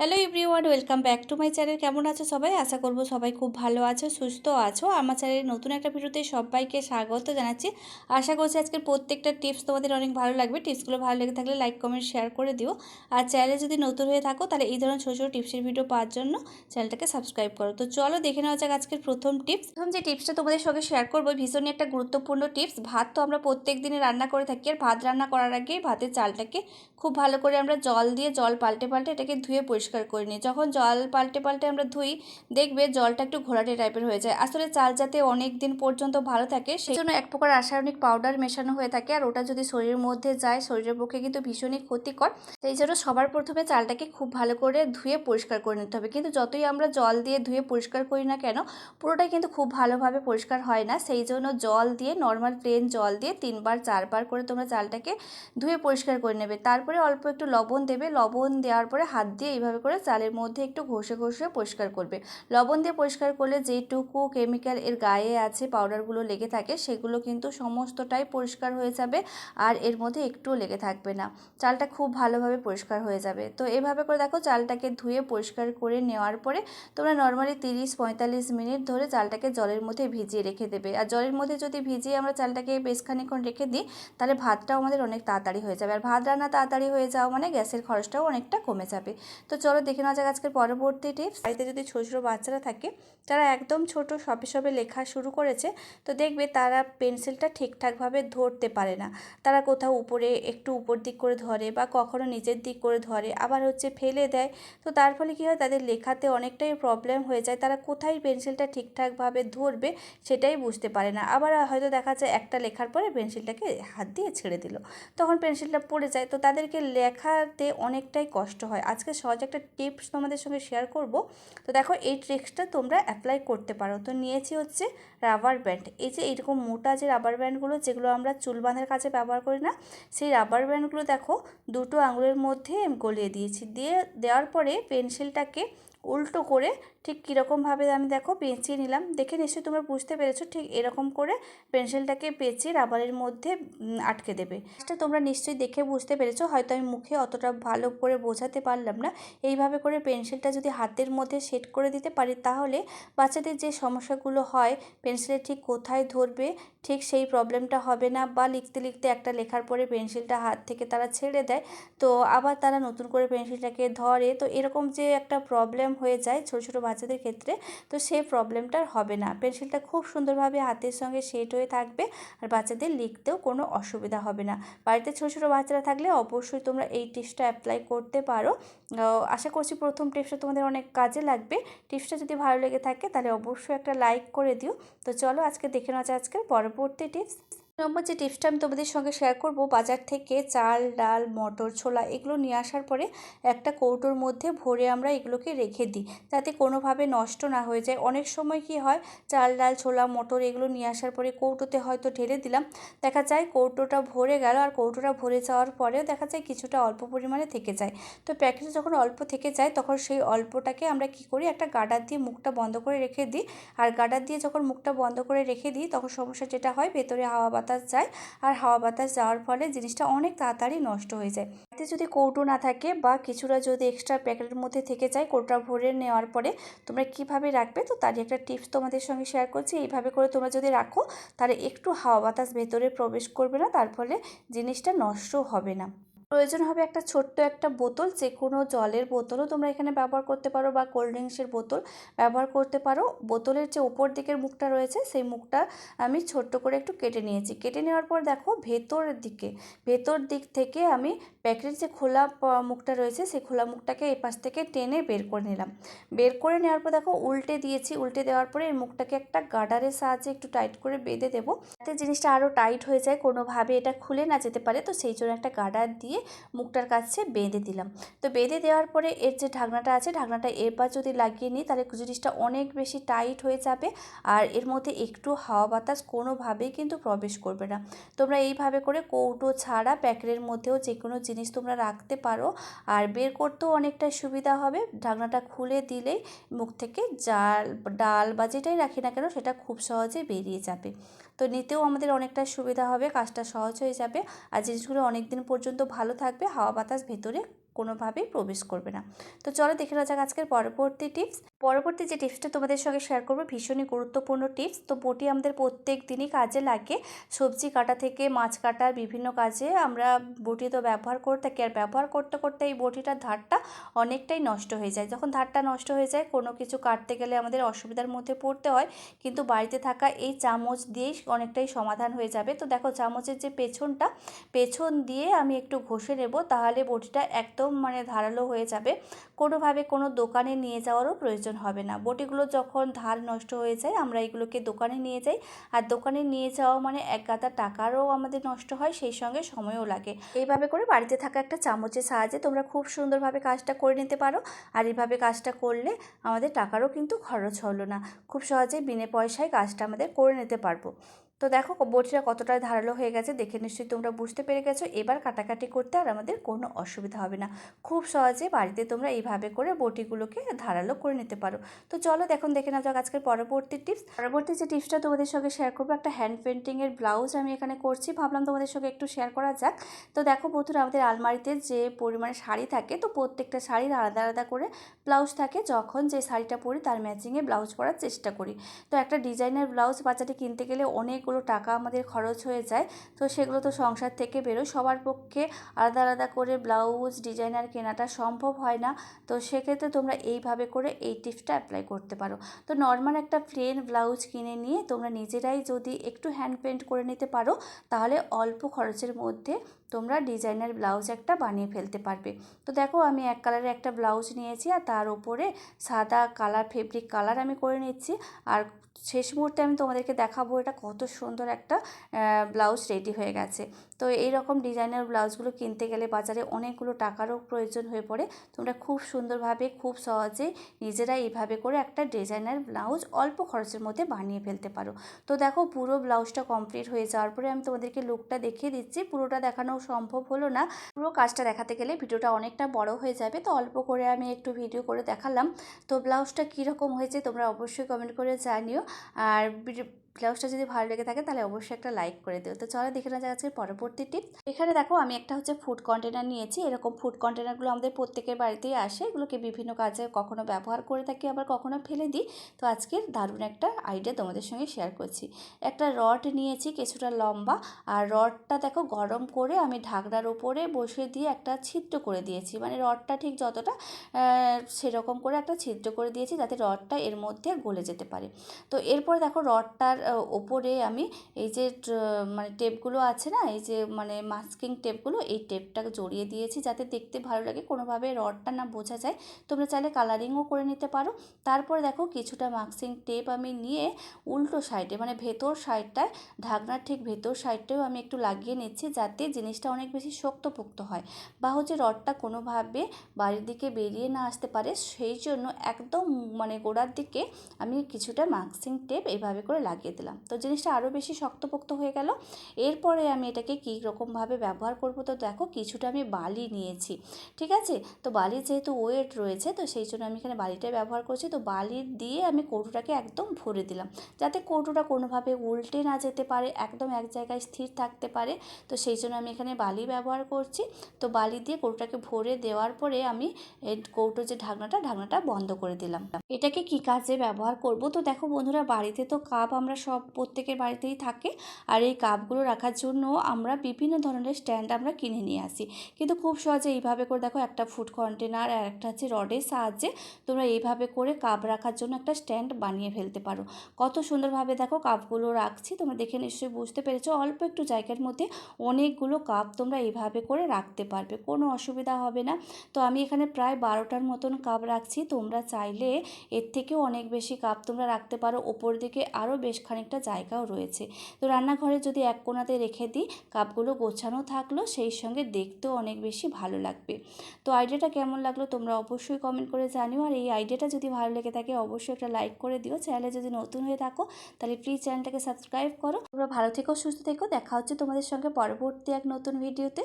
Hello everyone welcome back to my channel কেমন আছো সবাই? আশা করব সবাই খুব ভালো আছো, সুস্থ আছো। আমার চ্যানেলের নতুন একটা ভিডিওতে সবাইকে স্বাগত জানাচ্ছি। আশা করছি আজকের প্রত্যেকটা টিপস তোমাদের অনেক ভালো লাগবে। টিপসগুলো ভালো লেগে থাকলে লাইক কমেন্ট শেয়ার করে দিও। আর চ্যানেলে যদি নতুন হয়ে থাকো, তাহলে এই ধরনের ছোটো ছোটো টিপসের ভিডিও পাওয়ার জন্য চ্যানেলটাকে সাবস্ক্রাইব করো। তো চলো দেখে নেওয়া যাক আজকের প্রথম টিপস প্রথম যে টিপসটা তোমাদের সঙ্গে শেয়ার করব ভীষণই একটা গুরুত্বপূর্ণ টিপস ভাত তো আমরা প্রত্যেক দিনে রান্না করে থাকি। আর ভাত রান্না করার আগে ভাতের চালটাকে খুব ভালো করে আমরা জল দিয়ে জল পাল্টে পাল্টে এটাকে ধুয়ে পরিষ্কার করে নিই। যখন জল পাল্টে পাল্টে আমরা ধুই, দেখবে জলটা একটু ঘোলাটে টাইপের হয়ে যায়। আসলে চাল যাতে অনেক দিন পর্যন্ত ভালো থাকে, সেই জন্য এক প্রকার রাসায়নিক পাউডার মেশানো হয়ে থাকে। আর ওটা যদি শরীরের মধ্যে যায়, শরীরের পক্ষে কিন্তু ভীষণই ক্ষতিকর। সেই জন্য সবার প্রথমে চালটাকে খুব ভালো করে ধুয়ে পরিষ্কার করে নিতে হবে। কিন্তু যতই আমরা জল দিয়ে ধুয়ে পরিষ্কার করি না কেন, পুরোটাই কিন্তু খুব ভালোভাবে পরিষ্কার হয় না। সেই জন্য জল দিয়ে, নর্মাল প্লেন জল দিয়ে তিনবার, চারবার করে তোমরা চালটাকে ধুয়ে পরিষ্কার করে নেবে। তারপরে অল্প একটু লবণ দেবে। লবণ দেওয়ার পরে হাত দিয়ে এইভাবে করে চালের মধ্যে একটু ঘষে ঘষে পরিষ্কার করবে। লবণ দিয়ে পরিষ্কার করলে যেটুকু কেমিক্যাল এর গায়ে আছে পাউডারগুলো লেগে থাকে, সেগুলো কিন্তু সমস্তটাই পরিষ্কার হয়ে যাবে আর এর মধ্যে একটুও লেগে থাকবে না। চালটা খুব ভালোভাবে পরিষ্কার হয়ে যাবে। তো এভাবে করে দেখো চালটাকে ধুয়ে পরিষ্কার করে নেওয়ার পরে তোমরা নর্মালি তিরিশ পঁয়তাল্লিশ মিনিট ধরে চালটাকে জলের মধ্যে ভিজিয়ে রেখে দেবে। আর জলের মধ্যে যদি ভিজিয়ে আমরা চালটাকে বেশ খানিক্ষণ রেখে দিই, তাহলে ভাতটাও আমাদের অনেক তাড়াতাড়ি হয়ে যাবে। আর ভাত রান্না তাড়াতাড়ি হয়ে যাওয়া মানে গ্যাসের খরচটাও অনেকটা কমে যাবে। তো চলো দেখে নেওয়া যাক আজকের পরবর্তী টিপস বাড়িতে যদি ছোটো ছোটো বাচ্চারা থাকে, তারা একদম ছোট সবে সবে লেখা শুরু করেছে, তো দেখবে তারা পেন্সিলটা ঠিকঠাকভাবে ধরতে পারে না। তারা কোথাও উপরে, একটু উপর দিক করে ধরে বা কখনো নিচের দিক করে ধরে, আবার হচ্ছে ফেলে দেয়। তো তার ফলে কী হয়, তাদের লেখাতে অনেকটাই প্রবলেম হয়ে যায়। তারা কোথায় পেন্সিলটা ঠিকঠাকভাবে ধরবে সেটাই বুঝতে পারে না। আবার হয়তো দেখা যায়, একটা লেখার পরে পেন্সিলটাকে হাত দিয়ে ছেড়ে দিল। তখন পেন্সিলটা পড়ে যায়। তো তাদেরকে লেখাতে অনেকটাই কষ্ট হয়। আজকে সহজ একটা টিপস তোমাদের সঙ্গে শেয়ার করব। তো দেখো, এই ট্রিক্সটা তোমরা অ্যাপ্লাই করতে পারো। তো নিয়েছি হচ্ছে রাবার ব্যান্ড এই যে এইরকম মোটা যে রাবার ব্যান্ডগুলো যেগুলো আমরা চুল বাঁধার কাছে ব্যবহার করি না, সেই রাবার ব্যান্ডগুলো দেখো, দুটো আঙুলের মধ্যে গলিয়ে দিয়েছি। দিয়ে দেওয়ার পরে পেন্সিলটাকে উল্টো করে ঠিক কীরকমভাবে আমি দেখো পেঁচিয়ে নিলাম। দেখে নিশ্চয়ই তোমরা বুঝতে পেরেছ ঠিক এরকম করে পেন্সিলটাকে পেঁচিয়ে রাবারের মধ্যে আটকে দেবে। সেটা তোমরা নিশ্চয়ই দেখে বুঝতে পেরেছ, হয়তো আমি মুখে অতটা ভালো করে বোঝাতে পারলাম না। এইভাবে করে পেন্সিলটা যদি হাতের মধ্যে সেট করে দিতে পারি তাহলে বাচ্চাদের যে সমস্যাগুলো হয়, পেন্সিলে ঠিক কোথায় ধরবে, ঠিক সেই প্রবলেমটা হবে না বা লিখতে লিখতে একটা লেখার পরে পেন্সিলটা হাত থেকে তারা ছেড়ে দেয়। তো আবার তারা নতুন করে পেন্সিলটাকে ধরে, তো এরকম যে একটা প্রবলেম হয়ে যায় ছোটো ছোটো বাচ্চাদের ক্ষেত্রে, তো সেই প্রবলেমটার হবে না। পেন্সিলটা খুব সুন্দরভাবে হাতের সঙ্গে সেট হয়ে থাকবে আর বাচ্চাদের লিখতেও কোনো অসুবিধা হবে না। বাড়িতে ছোটো ছোটো বাচ্চারা থাকলে অবশ্যই তোমরা এই টিপসটা অ্যাপ্লাই করতে পারো। আশা করছি প্রথম টিপসটা তোমাদের অনেক কাজে লাগবে। টিপসটা যদি ভালো লেগে থাকে তাহলে অবশ্যই একটা লাইক করে দিও। তো চলো আজকে দেখে নেওয়া আজকের পরবর্তী টিপস নম্বর যে টিপসটা আমি তোমাদের সঙ্গে শেয়ার করব, বাজার থেকে চাল, ডাল, মটর, ছোলা, এগুলো নিয়ে আসার পরে একটা কৌটোর মধ্যে ভরে আমরা এগুলোকে রেখে দিই। যাতে কোনোভাবে নষ্ট না হয়ে যায়। অনেক সময় কি হয়, চাল, ডাল, ছোলা, মটর এগুলো নিয়ে আসার পরে কৌটোতে হয়তো ঢেলে দিলাম। দেখা যায় কৌটোটা ভরে গেল আর কৌটোটা ভরে যাওয়ার পরেও দেখা যায় কিছুটা অল্প পরিমাণে থেকে যায়। তো প্যাকেটে যখন অল্প থেকে যায়, তখন সেই অল্পটাকে আমরা কি করি, একটা গাডার দিয়ে মুখটা বন্ধ করে রেখে দিই। আর গাডার দিয়ে যখন মুখটা বন্ধ করে রেখে দিই, তখন সমস্যা যেটা হয়, ভেতরে হাওয়া বাতাস যায় আর হাওয়া বাতাস যাওয়ার ফলে জিনিসটা অনেক তাড়াতাড়ি নষ্ট হয়ে যায়। এতে যদি কৌটো না থাকে বা কিছুটা যদি এক্সট্রা প্যাকেটের মধ্যে থেকে যায় কৌটোটা ভরে নেওয়ার পরে তোমরা কীভাবে রাখবে? তো তারই একটা টিপস তোমাদের সঙ্গে শেয়ার করছি। এইভাবে করে তোমরা যদি রাখো তাহলে একটু হাওয়া বাতাস ভেতরে প্রবেশ করবে না, তার ফলে জিনিসটা নষ্ট হবে না। প্রয়োজন হবে একটা ছোট্ট একটা বোতল, যে কোনো জলের বোতলও তোমরা এখানে ব্যবহার করতে পারো বা কোল্ড ড্রিঙ্কসের বোতল ব্যবহার করতে পারো। বোতলের যে ওপর দিকের মুখটা রয়েছে, সেই মুখটা আমি ছোট্ট করে একটু কেটে নিয়েছি। কেটে নেওয়ার পর দেখো ভেতরের দিকে, ভেতর দিক থেকে আমি প্যাকেটের যে খোলা মুখটা রয়েছে, সেই খোলা মুখটাকে এই পাশ থেকে টেনে বের করে নিলাম। বের করে নেওয়ার পর দেখো, উল্টে দিয়েছি। উল্টে দেওয়ার পরে এই মুখটাকে একটা গার্ডারের সাহায্যে একটু টাইট করে বেঁধে দেবো। যাতে জিনিসটা আরও টাইট হয়ে যায়, কোনোভাবে এটা খুলে না যেতে পারে। তো সেই জন্য একটা গার্ডার দিয়ে মুখটার কাছে বেঁধে দিলাম। তো বেঁধে দেওয়ার পরে এর যে ঢাকনাটা আছে, ঢাকনাটা এবার যদি লাগিয়ে নিই, তাহলে জিনিসটা অনেক বেশি টাইট হয়ে যাবে আর এর মধ্যে একটু হাওয়া বাতাস কোনোভাবেই কিন্তু প্রবেশ করবে না। তোমরা এইভাবে করে কৌটো ছাড়া প্যাকেটের মধ্যেও যে কোনো জিনিস তোমরা রাখতে পারো আর বের করতেও অনেকটা সুবিধা হবে। ঢাকনাটা খুলে দিলেই মুখ থেকে জাল, ডাল বা যেটাই রাখি না কেন সেটা খুব সহজে বেরিয়ে যাবে। তো নিতেও আমাদের অনেকটা সুবিধা হবে, কাজটা সহজ হয়ে যাবে। আর জিনিসগুলো অনেক দিন পর্যন্ত ভালো থাকবে, হাওয়া বাতাস ভেতরে কোনোভাবেই প্রবেশ করবে না। তো চলো দেখে নেওয়া যাক আজকের পরবর্তী টিপস পরবর্তী যে টিপসটা তোমাদের সঙ্গে শেয়ার করব, ভীষণই গুরুত্বপূর্ণ টিপস তো বটি আমাদের প্রত্যেক দিনই কাজে লাগে। সবজি কাটা থেকে মাছ কাটার বিভিন্ন কাজে আমরা বটি তো ব্যবহার করে থাকি। আর ব্যবহার করতে করতে এই বটিটার ধারটা অনেকটাই নষ্ট হয়ে যায়। যখন ধারটা নষ্ট হয়ে যায়, কোনো কিছু কাটতে গেলে আমাদের অসুবিধার মধ্যে পড়তে হয়। কিন্তু বাড়িতে থাকা এই চামচ দিয়েই অনেকটাই সমাধান হয়ে যাবে। তো দেখো, চামচের যে পেছনটা, পেছন দিয়ে আমি একটু ঘষে নেব, তাহলে বটিটা একদম মানে ধারালো হয়ে যাবে। কোনোভাবে কোনো দোকানে নিয়ে যাওয়ারও প্রয়োজন হবে না। বটিগুলো যখন ধার নষ্ট হয়ে যায়, আমরা এগুলোকে দোকানে নিয়ে যাই। আর দোকানে নিয়ে যাওয়া মানে এক গাদা টাকারও আমাদের নষ্ট হয়, সেই সঙ্গে সময়ও লাগে। এইভাবে করে বাড়িতে থাকা একটা চামচের সাহায্যে তোমরা খুব সুন্দরভাবে কাজটা করে নিতে পারো। আর এইভাবে কাজটা করলে আমাদের টাকারও কিন্তু খরচ হলো না। খুব সহজেই বিনে পয়সায় কাজটা আমাদের করে নিতে পারব। তো দেখো বটিটা কতটা ধারালো হয়ে গেছে, দেখে নিশ্চয়ই তোমরা বুঝতে পেরে গেছো। এবার কাটাকাটি করতে আর আমাদের কোনো অসুবিধা হবে না। খুব সহজে বাড়িতে তোমরা এইভাবে করে বটিগুলোকে ধারালো করে নিতে পারো। তো চলো, দেখুন, দেখে না যাক আজকের পরবর্তী টিপস। পরবর্তী যে টিপসটা তোমাদের সঙ্গে শেয়ার করব, একটা হ্যান্ড পেন্টিংয়ের ব্লাউজ আমি এখানে করছি। ভাবলাম তোমাদের সঙ্গে একটু শেয়ার করা যাক। তো দেখো বন্ধুরা, আমাদের আলমারিতে যে পরিমাণে শাড়ি থাকে, তো প্রত্যেকটা শাড়ির আলাদা আলাদা করে ব্লাউজ থাকে। যখন যে শাড়িটা পরি, তার ম্যাচিংয়ে ব্লাউজ পরার চেষ্টা করি। তো একটা ডিজাইনের ব্লাউজ বাচ্চাটি কিনতে গেলে অনেকগুলো টাকা আমাদের খরচ হয়ে যায়। তো সেগুলো তো সংসার থেকে বেরোয়। সবার পক্ষে আলাদা আলাদা করে ব্লাউজ, ডিজাইনার কেনাটা সম্ভব হয় না। তো সেক্ষেত্রে তোমরা এইভাবে করে এই টিপসটা অ্যাপ্লাই করতে পারো। তো নর্মাল একটা প্লেন ব্লাউজ কিনে নিয়ে তোমরা নিজেরাই যদি একটু হ্যান্ড পেন্ট করে নিতে পারো, তাহলে অল্প খরচের মধ্যে তোমরা ডিজাইনার ব্লাউজ একটা বানিয়ে ফেলতে পারবে। তো দেখো, আমি এক কালারের একটা ব্লাউজ নিয়েছি আর তার উপরে সাদা কালার ফেব্রিক কালার আমি করে নিচ্ছি। আর শেষ মুহূর্তে আমি তোমাদেরকে দেখাবো এটা কত সুন্দর একটা ব্লাউজ রেডি হয়ে গেছে। তো এই রকম ডিজাইনার ব্লাউজগুলো কিনতে গেলে বাজারে অনেকগুলো টাকারও প্রয়োজন হয়ে পড়ে। তোমরা খুব সুন্দরভাবে, খুব সহজে নিজেরা এইভাবে করে একটা ডিজাইনার ব্লাউজ অল্প খরচের মধ্যে বানিয়ে ফেলতে পারো। তো দেখো পুরো ব্লাউজটা কমপ্লিট হয়ে যাওয়ার পরে আমি তোমাদেরকে লুকটা দেখিয়ে দিচ্ছি। পুরোটা দেখানো সম্ভব হলো না। পুরো কাজটা দেখাতে গেলে ভিডিওটা অনেকটা বড় হয়ে যাবে, তো অল্প করে আমি একটু ভিডিও করে দেখালাম। তো ব্লাউজটা কীরকম হয়েছে তোমরা অবশ্যই কমেন্ট করে জানিও। আর ব্লাউজটা যদি ভালো লেগে থাকে তাহলে অবশ্যই একটা লাইক করে দিও। তো চলো দেখে না আজকে পরবর্তী টিপ। এখানে দেখো, আমি একটা হচ্ছে ফুড কন্টেনার নিয়েছি। এরকম ফুড কন্টেনারগুলো আমাদের প্রত্যেকের বাড়িতেই আসে। এগুলোকে বিভিন্ন কাজে কখনো ব্যবহার করে থাকি, আবার কখনো ফেলে দিই। তো আজকে দারুণ একটা আইডিয়া তোমাদের সঙ্গে শেয়ার করছি। একটা রড নিয়েছি, কিছুটা লম্বা। আর রডটা দেখো, গরম করে আমি ঢাকনার উপরে বসিয়ে দিয়ে একটা ছিদ্র করে দিয়েছি। মানে রডটা ঠিক যতটা সেরকম করে একটা ছিদ্র করে দিয়েছি যাতে রডটা এর মধ্যে গলে যেতে পারে। তো এরপর দেখো রডটার ওপরে আমি এই যে মানে টেপগুলো আছে না, এই যে মানে মাস্কিং টেপগুলো, এই টেপটাকে জড়িয়ে দিয়েছি যাতে দেখতে ভালো লাগে। কোনোভাবে রডটা না বোঝা যায়। তোমরা চাইলে কালারিংও করে নিতে পারো। তারপরে দেখো কিছুটা মাস্কিং টেপ আমি নিয়ে উল্টো সাইডে মানে ভেতর সাইডটায়, ঢাকনার ঠিক ভেতর সাইডটাও আমি একটু লাগিয়ে নিচ্ছি যাতে জিনিসটা অনেক বেশি শক্তপোক্ত হয় বা হচ্ছে রডটা কোনোভাবে বাড়ির দিকে বেরিয়ে না আসতে পারে। সেই জন্য একদম মানে গোড়ার দিকে আমি কিছুটা মাস্কিং টেপ এইভাবে করে লাগিয়ে দিলাম। তো জিনিসটা আরও বেশি শক্তপোক্ত হয়ে গেল। এরপরে আমি এটাকে কী রকমভাবে ব্যবহার করব? তো দেখো, কিছুটা আমি বালি নিয়েছি। ঠিক আছে? তো বালির যেহেতু ওয়েট রয়েছে, তো সেই জন্য আমি এখানে বালিটাই ব্যবহার করছি। তো বালি দিয়ে আমি কৌটোটাকে একদম ভরে দিলাম। যাতে কৌটোটা কোনোভাবে উল্টে না যেতে পারে, একদম এক জায়গায় স্থির থাকতে পারে। তো সেই জন্য আমি এখানে বালি ব্যবহার করছি। তো বালি দিয়ে কৌটোটাকে ভরে দেওয়ার পরে আমি কৌটো যে ঢাকনাটা ঢাকনাটা বন্ধ করে দিলাম। এটাকে কি কাজে ব্যবহার করব? তো দেখো বন্ধুরা, বাড়িতে তো কাপ আমরা সব প্রত্যেকের বাড়িতেই থাকে। আর এই কাপগুলো রাখার জন্য আমরা বিভিন্ন ধরনের স্ট্যান্ড আমরা কিনে নিয়ে আসি। কিন্তু খুব সহজে এইভাবে করে দেখো একটা ফুড কন্টেনার আর একটা হচ্ছে রডের সাহায্যে তোমরা এইভাবে করে কাপ রাখার জন্য একটা স্ট্যান্ড বানিয়ে ফেলতে পারো। কত সুন্দরভাবে দেখো কাপগুলো রাখছি, তোমরা দেখে নিশ্চয়ই বুঝতে পেরেছ। অল্প একটু জায়গার মধ্যে অনেকগুলো কাপ তোমরা এইভাবে করে রাখতে পারবে, কোনো অসুবিধা হবে না। তো আমি এখানে প্রায় বারোটার মতন কাপ রাখছি, তোমরা চাইলে এর থেকেও অনেক বেশি কাপ তোমরা রাখতে পারো। ওপর দিকে আরও বেশ খানিকটা জায়গাও রয়েছে। তো রান্নাঘরে যদি এক কোনাতে রেখে দিই, কাপগুলো গোছানো থাকল, সেই সঙ্গে দেখতেও অনেক বেশি ভালো লাগবে। তো আইডিয়াটা কেমন লাগল তোমরা অবশ্যই কমেন্ট করে জানিও। আর এই আইডিয়াটা যদি ভালো লেগে থাকে, অবশ্যই একটা লাইক করে দিও। চ্যানেলে যদি নতুন হয়ে থাকো, তাহলে প্লিজ চ্যানেলটাকে সাবস্ক্রাইব করো। তোমরা ভালো থেকো, সুস্থ থেকো। দেখা হচ্ছে তোমাদের সঙ্গে পরবর্তী এক নতুন ভিডিওতে।